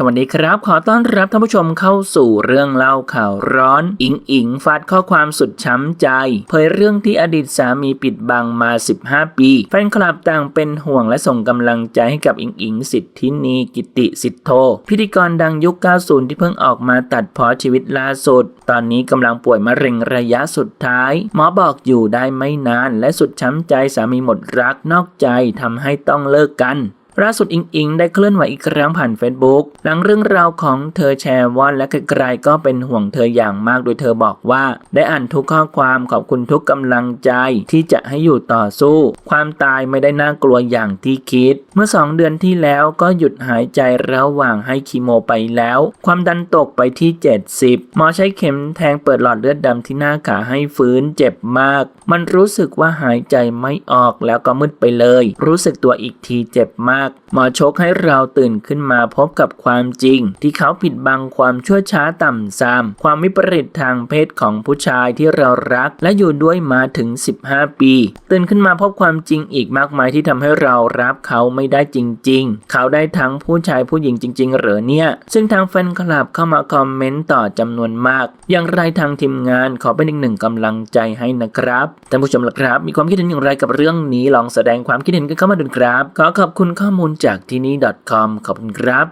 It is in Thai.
สวัสดีครับ ขอต้อนรับท่านผู้ชมเข้าสู่เรื่องเล่าข่าวร้อน อิงอิงฟาดข้อความสุดช้ำใจ เผยเรื่องที่อดีตสามีปิดบังมา 15 ปี แฟนคลับต่างเป็นห่วงและส่งกำลังใจให้กับอิงอิงสิทธินีกิติสิทธโทพิธีกรดังยุค 90 ที่เพิ่งออกมาตัดพอชีวิตล่าสุด ตอนนี้กำลังป่วยมะเร็งระยะสุดท้าย หมอบอกอยู่ได้ไม่นาน และสุดช้ำใจสามีหมดรักนอกใจทำให้ต้องเลิกกัน ล่าสุดอิงอิงได้เคลื่อนไหวอีกครั้งผ่าน Facebook หลังเรื่องราวของเธอแชร์ว่อนและใครๆก็เป็นห่วงเธออย่างมากโดยเธอบอกว่า ได้อ่านทุกข้อความขอบคุณทุกกำลังใจที่จะให้อยู่ต่อสู้ ความตายไม่ได้น่ากลัวอย่างที่คิด เมื่อสองเดือนที่แล้วก็หยุดหายใจระหว่างให้คีโมไปแล้ว ความดันตกไปที่ 70 หมอใช้เข็มแทงเปิดหลอดเลือดดำที่หน้าขาให้ฟื้นเจ็บมาก มันรู้สึกว่าหายใจไม่ออกแล้วก็มืดไปเลย รู้สึกตัวอีกทีเจ็บมากหมอชกให้เราตื่นขึ้นมาพบกับความจริง ที่เขาผิดบังความชั่วช้าต่ำซามความวิปริตทางเพศของผู้ชายที่เรารัก และอยู่ด้วยมาถึง 15 ปี ตื่นขึ้นมาพบความจริงอีกมากมายที่ทำให้เรารับเขาไม่ได้จริง ๆ เขาได้ทั้งผู้ชายผู้หญิงจริง ๆ หรือเนี่ย ซึ่งทางแฟนคลับเข้ามาคอมเมนต์ต่อจำนวนมาก อย่างไรทางทีมงานขอเป็นอีกหนึ่งกำลังใจให้นะครับท่านผู้ชมล่ะครับ มีความคิดเห็นอย่างไรกับเรื่องนี้ลองแสดงความคิดเห็นกันเข้ามาดูครับ ขอขอบคุณข้อมูลจากที่นี่ .com ขอบคุณครับ